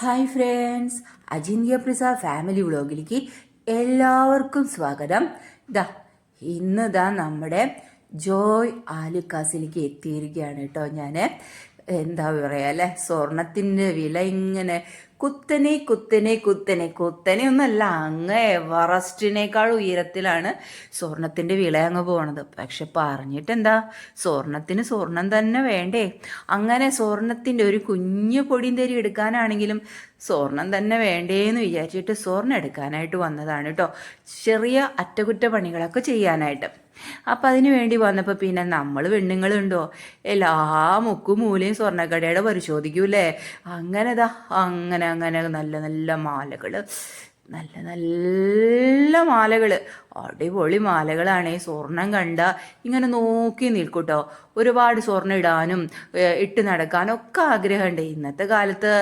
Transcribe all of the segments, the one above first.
Hi friends. അജിന്ത്യ പ്രിസ family വ്ളോഗിലേക്ക് എല്ലാവർക്കും സ്വാഗതം. ദാ ഇന്ന് ദാ നമ്മുടെ ജോയ് ആലുക്കാസിലേക്ക് എത്തിയിരിക്കുകയാണ് കേട്ടോ ഞാൻ എന്താ പറയുക അല്ലെ? സ്വർണത്തിന്റെ വില ഇങ്ങനെ കുത്തനെ കുത്തനെ കുത്തനെ കുത്തനെ ഒന്നല്ല അങ്ങ് എവറസ്റ്റിനേക്കാൾ ഉയരത്തിലാണ് സ്വർണത്തിന്റെ വില അങ്ങ് പോണത്. പക്ഷെ പറഞ്ഞിട്ട് എന്താ സ്വർണത്തിന് സ്വർണം തന്നെ വേണ്ടേ. അങ്ങനെ സ്വർണത്തിന്റെ ഒരു കുഞ്ഞു പൊടിയും തരി എടുക്കാനാണെങ്കിലും സ്വർണം തന്നെ വേണ്ടേന്ന് വിചാരിച്ചിട്ട് സ്വർണം എടുക്കാനായിട്ട് വന്നതാണ് കേട്ടോ ചെറിയ അറ്റകുറ്റപ്പണികളൊക്കെ ചെയ്യാനായിട്ട്. അപ്പം അതിന് വേണ്ടി വന്നപ്പോൾ പിന്നെ നമ്മൾ പെണ്ണുങ്ങളുണ്ടോ? എല്ലാ മുക്കും മൂലയും സ്വർണക്കടയുടെ പരിശോധിക്കൂലേ അങ്ങനെ ദാ അങ്ങനെ അങ്ങനെ നല്ല നല്ല മാലകൾ നല്ല നല്ല മാലകൾ അടിപൊളി മാലകളാണ് സ്വർണം കണ്ട. ഇങ്ങനെ നോക്കി നിൽക്കൂട്ടോ. ഒരുപാട് സ്വർണം ഇടാനും ഇട്ട് നടക്കാനും ഒക്കെ ആഗ്രഹമുണ്ട്. ഇന്നത്തെ കാലത്ത്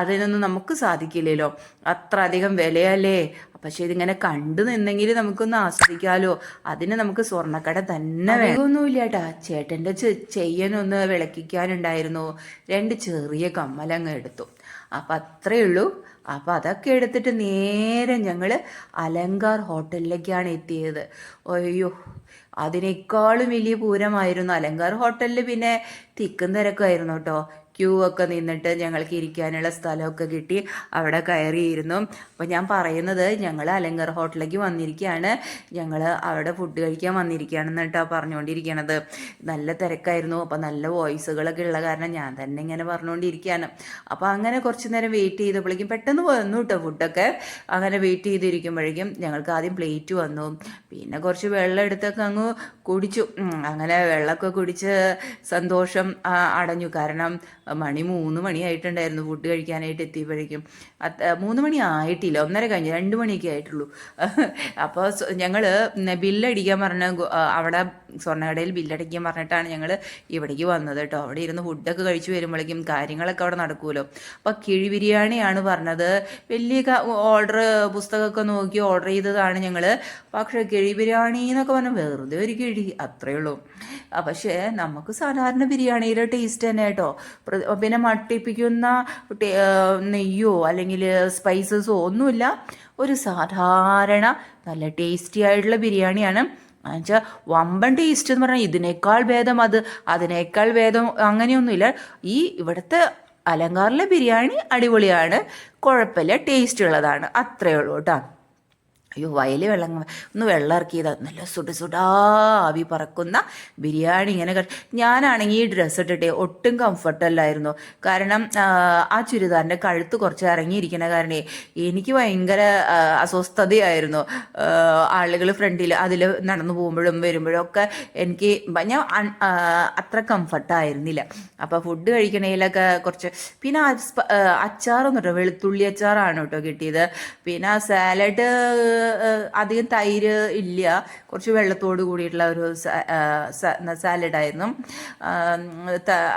അതിനൊന്നും നമുക്ക് സാധിക്കില്ലല്ലോ. അത്ര അധികം വിലയല്ലേ? പക്ഷേ ഇതിങ്ങനെ കണ്ടു നിന്നെങ്കിൽ നമുക്കൊന്ന് ആസ്വദിക്കാലോ. അതിന് നമുക്ക് സ്വർണക്കട തന്നെ വേഗമൊന്നുമില്ല കേട്ടാ ചേട്ടന്റെ ചെയ്യനൊന്ന് വിളക്കിക്കാനുണ്ടായിരുന്നു. രണ്ട് ചെറിയ കമ്മലങ്ങ് എടുത്തു. അപ്പം അത്രയേ ഉള്ളൂ. അപ്പം അതൊക്കെ എടുത്തിട്ട് നേരെ ഞങ്ങൾ അലങ്കാർ ഹോട്ടലിലേക്കാണ് എത്തിയത്. അയ്യോ അതിനേക്കാളും വലിയ പൂരമായിരുന്നു അലങ്കാർ ഹോട്ടലിൽ പിന്നെ തിക്കും തിരക്കായിരുന്നു കേട്ടോ. ക്യൂ ഒക്കെ നിന്നിട്ട് ഞങ്ങൾക്ക് ഇരിക്കാനുള്ള സ്ഥലമൊക്കെ കിട്ടി. അവിടെ കയറിയിരുന്നു. അപ്പോൾ ഞാൻ പറയുന്നത് ഞങ്ങൾ അലങ്കർ ഹോട്ടലിലേക്ക് വന്നിരിക്കുകയാണ്. ഞങ്ങൾ അവിടെ ഫുഡ് കഴിക്കാൻ വന്നിരിക്കുകയാണെന്ന് കേട്ടോ പറഞ്ഞുകൊണ്ടിരിക്കണത്. നല്ല തിരക്കായിരുന്നു. അപ്പോൾ നല്ല വോയിസുകളൊക്കെ ഉള്ള കാരണം ഞാൻ തന്നെ ഇങ്ങനെ പറഞ്ഞുകൊണ്ടിരിക്കുകയാണ്. അപ്പോൾ അങ്ങനെ കുറച്ച് നേരം വെയിറ്റ് ചെയ്തപ്പോഴേക്കും പെട്ടെന്ന് വന്നു കേട്ടോ ഫുഡൊക്കെ അങ്ങനെ വെയിറ്റ് ചെയ്തിരിക്കുമ്പോഴേക്കും ഞങ്ങൾക്ക് ആദ്യം പ്ലേറ്റ് വന്നു. പിന്നെ കുറച്ച് വെള്ളം എടുത്തൊക്കെ അങ്ങ് കുടിച്ചു. അങ്ങനെ വെള്ളമൊക്കെ കുടിച്ച് സന്തോഷം അടഞ്ഞു. കാരണം മണി മൂന്ന് മണിയായിട്ടുണ്ടായിരുന്നു ഫുഡ് കഴിക്കാനായിട്ട് എത്തിയപ്പോഴേക്കും. മൂന്ന് മണി ആയിട്ടില്ല. ഒന്നര കഴിഞ്ഞ് രണ്ട് മണിയൊക്കെ ആയിട്ടുള്ളൂ. അപ്പോൾ ഞങ്ങൾ ബില്ലടിക്കാൻ പറഞ്ഞ അവിടെ സ്വർണകടയിൽ ബില്ലടിക്കാൻ പറഞ്ഞിട്ടാണ് ഞങ്ങൾ ഇവിടേക്ക് വന്നത് കേട്ടോ. അവിടെ ഇരുന്ന് ഫുഡൊക്കെ കഴിച്ചു വരുമ്പോഴേക്കും കാര്യങ്ങളൊക്കെ അവിടെ നടക്കുമല്ലോ അപ്പോൾ കിഴി ബിരിയാണിയാണ് പറഞ്ഞത്. വലിയ ഓർഡർ പുസ്തകമൊക്കെ നോക്കി ഓർഡർ ചെയ്തതാണ് ഞങ്ങൾ പക്ഷേ കിഴി ബിരിയാണി എന്നൊക്കെ പറഞ്ഞാൽ വെറുതെ ഒരു കിഴി അത്രയേ ഉള്ളൂ പക്ഷേ നമുക്ക് സാധാരണ ബിരിയാണിയുടെ ടേസ്റ്റ് തന്നെ കേട്ടോ. പിന്നെ മട്ടിപ്പിക്കുന്ന നെയ്യോ അല്ലെങ്കിൽ സ്പൈസസോ ഒന്നുമില്ല. ഒരു സാധാരണ നല്ല ടേസ്റ്റി ആയിട്ടുള്ള ബിരിയാണിയാണ്. എന്നുവെച്ചാൽ വമ്പൻ ടേസ്റ്റ് എന്ന് പറഞ്ഞാൽ ഇതിനേക്കാൾ ഭേദം അത്. അതിനേക്കാൾ ഭേദം അങ്ങനെയൊന്നുമില്ല. ഈ ഇവിടുത്തെ അലങ്കാറിലെ ബിരിയാണി അടിപൊളിയാണ്. കുഴപ്പമില്ല ടേസ്റ്റ് ഉള്ളതാണ്. അത്രയേ ഉള്ളൂ കേട്ടോ. അയ്യോ വയൽ വെള്ളം ഒന്ന് വെള്ളം ഇറക്കിയത്. നല്ല സുട സുടാ ആവി പറക്കുന്ന ബിരിയാണി ഇങ്ങനെ ഞാനാണെങ്കിൽ ഈ ഡ്രസ്സ് ഇട്ടിട്ട് ഒട്ടും കംഫർട്ടല്ലായിരുന്നു കാരണം ആ, ചുരിദാറിന്റെ കഴുത്ത് കുറച്ച് ഇറങ്ങിയിരിക്കുന്ന കാരണേ എനിക്ക് ഭയങ്കര അസ്വസ്ഥതയായിരുന്നു. ആളുകൾ ഫ്രണ്ടിൽ അതിൽ നടന്നു പോകുമ്പോഴും വരുമ്പോഴും ഒക്കെ എനിക്ക് ഞാൻ അത്ര കംഫർട്ടായിരുന്നില്ല അപ്പോൾ ഫുഡ് കഴിക്കണേലൊക്കെ കുറച്ച് പിന്നെ അച്ചാറൊന്നും കേട്ടോ വെളുത്തുള്ളി അച്ചാറാണ് കേട്ടോ കിട്ടിയത്. പിന്നെ സാലഡ് അധികം തൈര് ഇല്ല. കുറച്ച് വെള്ളത്തോട് കൂടിയിട്ടുള്ള ഒരു സാലഡായിരുന്നു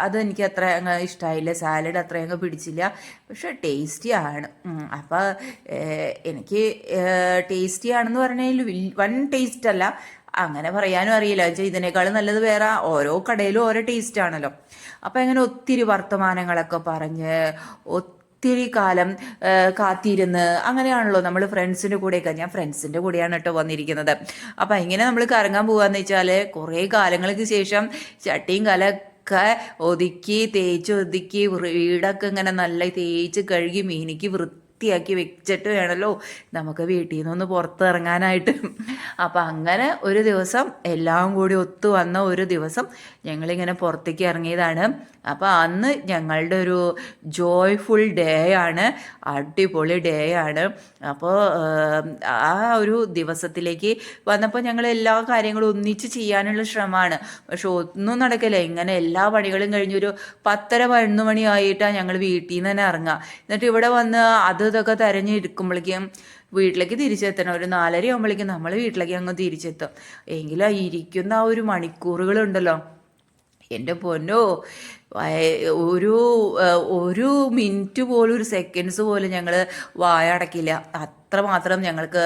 അത് എനിക്ക് അത്ര അങ്ങ് ഇഷ്ടമായില്ല സാലഡ് അത്ര അങ്ങ് പിടിച്ചില്ല. പക്ഷെ ടേസ്റ്റി ആണ്. അപ്പോൾ എനിക്ക് ടേസ്റ്റി ആണെന്ന് പറഞ്ഞാൽ വൺ ടേസ്റ്റ് അല്ല. അങ്ങനെ പറയാനും അറിയില്ല. വെച്ചാൽ ഇതിനേക്കാളും നല്ലത് വേറെ ഓരോ കടയിലും ഓരോ ടേസ്റ്റ് ആണല്ലോ. അപ്പം അങ്ങനെ ഒത്തിരി വർത്തമാനങ്ങളൊക്കെ പറഞ്ഞ് ഒത്തിരി കാലം ആ, കാത്തിരുന്ന് അങ്ങനെയാണല്ലോ നമ്മൾ ഫ്രണ്ട്സിന്റെ കൂടെയൊക്കെ. ഞാൻ ഫ്രണ്ട്സിന്റെ കൂടെയാണ് കേട്ടോ വന്നിരിക്കുന്നത്. അപ്പം ഇങ്ങനെ നമ്മൾ കറങ്ങാൻ പോകുകയെന്ന് വെച്ചാൽ കുറേ കാലങ്ങൾക്ക് ശേഷം ചട്ടിയും കലൊക്കെ ഒതുക്കി തേച്ച് ഒതുക്കി വീടൊക്കെ ഇങ്ങനെ നല്ല തേച്ച് കഴുകി മീനിക്ക് വൃത്തിയാക്കി വെച്ചിട്ട് വേണമല്ലോ നമുക്ക് വീട്ടിൽ നിന്നൊന്ന് പുറത്തിറങ്ങാനായിട്ട്. അപ്പം അങ്ങനെ ഒരു ദിവസം എല്ലാം കൂടി ഒത്തു വന്ന ഒരു ദിവസം ഞങ്ങളിങ്ങനെ പുറത്തേക്ക് ഇറങ്ങിയതാണ്. അപ്പോൾ അന്ന് ഞങ്ങളുടെ ഒരു ജോയ്ഫുൾ ഡേ ആണ് അടിപൊളി ഡേ ആണ്. അപ്പോൾ ആ ഒരു ദിവസത്തിലേക്ക് വന്നപ്പോൾ ഞങ്ങൾ എല്ലാ കാര്യങ്ങളും ഒന്നിച്ച് ചെയ്യാനുള്ള ശ്രമമാണ്. പക്ഷെ ഒന്നും നടക്കില്ല. ഇങ്ങനെ എല്ലാ പണികളും കഴിഞ്ഞൊരു പത്തര പതിനൊന്ന് മണിയായിട്ടാണ് ഞങ്ങൾ വീട്ടിൽ നിന്ന് തന്നെ ഇറങ്ങുക. എന്നിട്ട് ഇവിടെ വന്ന് അത് ഇതൊക്കെ തിരഞ്ഞെടുക്കുമ്പോഴേക്കും വീട്ടിലേക്ക് തിരിച്ചെത്തണം. ഒരു നാലര ആകുമ്പോഴേക്കും നമ്മൾ വീട്ടിലേക്ക് അങ്ങ് തിരിച്ചെത്തും. എങ്കിലും ഇരിക്കുന്ന ആ ഒരു മണിക്കൂറുകളുണ്ടല്ലോ. എന്റെ പൊന്നോ ഒരു ഒരു മിനിറ്റ് പോലും ഒരു സെക്കൻഡ്സ് പോലും ഞങ്ങൾ വായ അടക്കില്ല അത്രമാത്രം ഞങ്ങൾക്ക്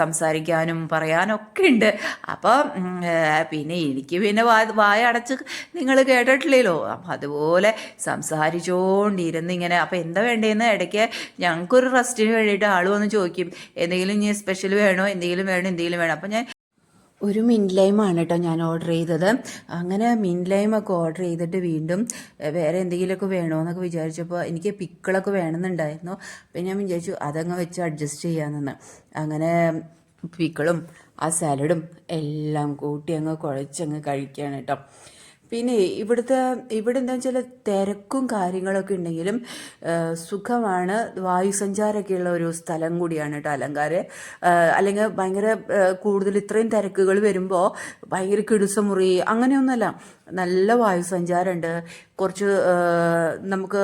സംസാരിക്കാനും പറയാനും ഒക്കെ ഉണ്ട്. അപ്പം പിന്നെ എനിക്ക് പിന്നെ വാ വായ അടച്ച് നിങ്ങൾ കേട്ടിട്ടില്ലല്ലോ. അപ്പം അതുപോലെ സംസാരിച്ചുകൊണ്ടിരുന്ന് ഇങ്ങനെ അപ്പം എന്താ വേണ്ടതെന്ന് ഇടയ്ക്ക് ഞങ്ങൾക്കൊരു റെസ്റ്റിന് വേണ്ടിയിട്ട് ആൾ വന്ന് ചോദിക്കും. എന്തെങ്കിലും ഇനി സ്പെഷ്യൽ വേണോ? എന്തെങ്കിലും വേണോ? എന്തെങ്കിലും വേണോ? അപ്പം ഞാൻ ഒരു മിന്റ് ലൈമാണ് കേട്ടോ ഞാൻ ഓർഡർ ചെയ്തത്. അങ്ങനെ മിന്റ് ലൈമൊക്കെ ഓർഡർ ചെയ്തിട്ട് വീണ്ടും വേറെ എന്തെങ്കിലുമൊക്കെ വേണോ എന്നൊക്കെ വിചാരിച്ചപ്പോൾ എനിക്ക് പിക്കിളൊക്കെ വേണമെന്നുണ്ടായിരുന്നു. അപ്പം ഞാൻ വിചാരിച്ചു അതങ്ങ് വെച്ച് അഡ്ജസ്റ്റ് ചെയ്യാമെന്ന്. അങ്ങനെ പിക്കിളും ആ സാലഡും എല്ലാം കൂട്ടി അങ്ങ് കുഴച്ചങ്ങ് കഴിക്കുകയാണ് കേട്ടോ. പിന്നെ ഇവിടുത്തെ ഇവിടെ എന്താ വെച്ചാൽ തിരക്കും കാര്യങ്ങളൊക്കെ ഉണ്ടെങ്കിലും സുഖമാണ്. വായുസഞ്ചാരമൊക്കെ ഉള്ള ഒരു സ്ഥലം കൂടിയാണ് കേട്ടോ അലങ്കാര്. അല്ലെങ്കിൽ ഭയങ്കര കൂടുതൽ ഇത്രയും തിരക്കുകൾ വരുമ്പോൾ ഭയങ്കര കിടുസമുറി അങ്ങനെയൊന്നുമല്ല. നല്ല വായുസഞ്ചാരമുണ്ട്. കുറച്ച് ആ, നമുക്ക്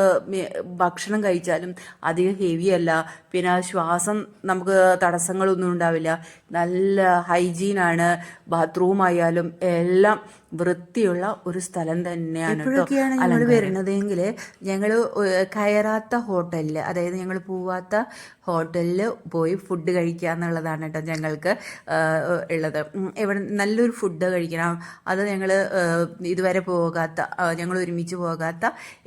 ഭക്ഷണം കഴിച്ചാലും അധികം ഹെവി അല്ല. പിന്നെ ശ്വാസം നമുക്ക് തടസ്സങ്ങളൊന്നും ഉണ്ടാവില്ല. നല്ല ഹൈജീനാണ് ബാത്റൂം ആയാലും എല്ലാം വൃത്തിയുള്ള ഒരു സ്ഥലം തന്നെയാണ് ഇപ്പോഴൊക്കെയാണ് ഞങ്ങൾ വരുന്നതെങ്കിൽ ഞങ്ങൾ കയറാത്ത ഹോട്ടലിൽ അതായത് ഞങ്ങൾ പോവാത്ത ഹോട്ടലിൽ പോയി ഫുഡ് കഴിക്കുക എന്നുള്ളതാണ് കേട്ടോ ഞങ്ങൾക്ക് ഉള്ളത്. എവിടെ നല്ലൊരു ഫുഡ് കഴിക്കണം. അത് ഞങ്ങൾ ഇതുവരെ പോകാത്ത ഞങ്ങൾ ഒരുമിച്ച് പോകാത്ത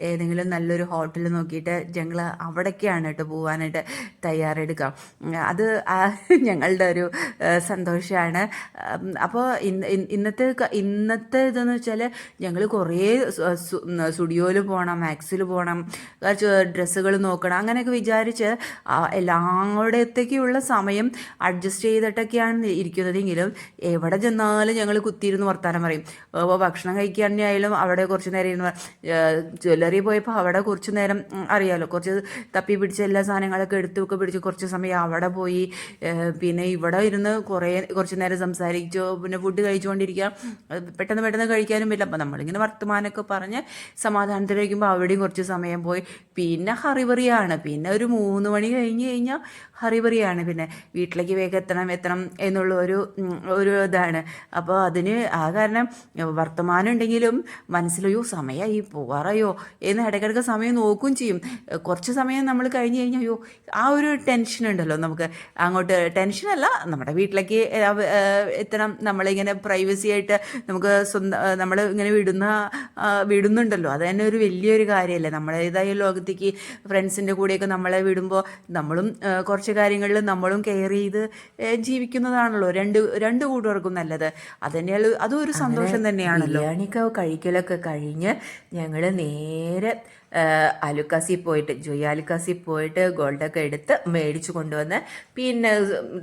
ഏതെങ്കിലും നല്ലൊരു ഹോട്ടൽ നോക്കിയിട്ട് ഞങ്ങൾ അവിടേക്കാണ് കേട്ടോ പോകാനായിട്ട് തയ്യാറെടുക്കുക. അത് ഞങ്ങളുടെ ഒരു സന്തോഷമാണ് അപ്പോൾ ഇന്നത്തെ ഇന്നത്തെ ഇതെന്ന് വെച്ചാൽ ഞങ്ങൾ കുറേ സ്റ്റുഡിയോയിൽ പോകണം മാക്സിൽ പോകണം ഡ്രസ്സുകൾ നോക്കണം അങ്ങനെയൊക്കെ വിചാരിച്ച് ആ എല്ലായിടത്തേക്കുള്ള സമയം അഡ്ജസ്റ്റ് ചെയ്തിട്ടൊക്കെയാണ് ഇരിക്കുന്നതെങ്കിലും എവിടെ ചെന്നാലും ഞങ്ങൾ കുത്തിയിരുന്ന് വർത്താനം പറയും. അപ്പോൾ ഭക്ഷണം കഴിക്കാൻ ആയാലും അവിടെ കുറച്ച് നേരം ഇരുന്ന് ജ്വല്ലറി പോയപ്പോൾ അവിടെ കുറച്ച് നേരം അറിയാമല്ലോ കുറച്ച് തപ്പി പിടിച്ച എല്ലാ സാധനങ്ങളൊക്കെ എടുത്തു ഒക്കെ പിടിച്ച് കുറച്ച് സമയം അവിടെ പോയി പിന്നെ ഇവിടെ ഇരുന്ന് കുറേ കുറച്ച് നേരം സംസാരിച്ചു. പിന്നെ ഫുഡ് കഴിച്ചുകൊണ്ടിരിക്കുക. പെട്ടെന്ന് പെട്ടെന്ന് കഴിക്കാനും പറ്റില്ല. അപ്പം നമ്മളിങ്ങനെ വർത്തമാനമൊക്കെ പറഞ്ഞ് സമാധാനത്തിലിരിക്കുമ്പോൾ അവിടെയും കുറച്ച് സമയം പോയി. പിന്നെ ഹറിവറിയാണ് പിന്നെ ഒരു മൂന്ന് മണി കഴിഞ്ഞ് കഴിഞ്ഞാൽ ഹറിബറിയാണ് പിന്നെ വീട്ടിലേക്ക് വേഗം എത്തണം എത്തണം എന്നുള്ള ഒരു ഒരു ഇതാണ്. അപ്പോൾ അതിന് ആ കാരണം വർത്തമാനം ഉണ്ടെങ്കിലും മനസ്സിലയോ സമയമായി പോവാറയോ? എന്ന് ഇടയ്ക്കിടയ്ക്ക് സമയം നോക്കുകയും ചെയ്യും. കുറച്ച് സമയം നമ്മൾ കഴിഞ്ഞ് കഴിഞ്ഞാൽ അയ്യോ ആ ഒരു ടെൻഷൻ ഉണ്ടല്ലോ നമുക്ക്. അങ്ങോട്ട് ടെൻഷനല്ല നമ്മുടെ വീട്ടിലേക്ക് എത്തണം. നമ്മളിങ്ങനെ പ്രൈവസി ആയിട്ട് നമുക്ക് സ്വന്തം നമ്മൾ ഇങ്ങനെ വിടുന്ന വിടുന്നുണ്ടല്ലോ. അത് തന്നെ ഒരു വലിയൊരു കാര്യമല്ലേ നമ്മളേതായ ലോകത്തേക്ക് ഫ്രണ്ട്സിന്റെ കൂടെയൊക്കെ നമ്മളെ വിടുമ്പോൾ നമ്മളും ഏഹ് കുറച്ച് കാര്യങ്ങളിൽ നമ്മളും കെയർ ചെയ്ത് ജീവിക്കുന്നതാണല്ലോ രണ്ട് രണ്ട് കൂട്ടുകാർക്കും നല്ലത്. അത് തന്നെയാണ് അതും ഒരു സന്തോഷം തന്നെയാണല്ലോ. ബിരിയാണിക്ക് കഴിക്കലൊക്കെ കഴിഞ്ഞ് ഞങ്ങൾ നേരെ അലുക്കാസി പോയിട്ട് ജോയി അലുക്കാസി പോയിട്ട് ഗോൾഡൊക്കെ എടുത്ത് മേടിച്ചു കൊണ്ടുവന്ന് പിന്നെ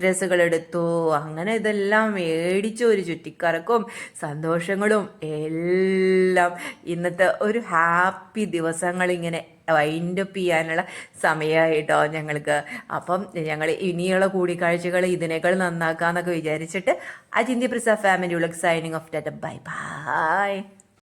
ഡ്രസ്സുകൾ എടുത്തു അങ്ങനെ ഇതെല്ലാം മേടിച്ചു. ഒരു ചുറ്റിക്കറക്കും സന്തോഷങ്ങളും എല്ലാം. ഇന്നത്തെ ഒരു ഹാപ്പി ദിവസങ്ങൾ ഇങ്ങനെ വൈൻഡപ്പ് ചെയ്യാനുള്ള സമയമായിട്ടോ ഞങ്ങൾക്ക്. അപ്പം ഞങ്ങൾ ഇനിയുള്ള കൂടിക്കാഴ്ചകൾ ഇതിനേക്കാൾ നന്നാക്കാന്നൊക്കെ വിചാരിച്ചിട്ട് അജിന്ത്യ പ്രസാദ് ഫാമിലി ഉള്ള signing off tata bye bye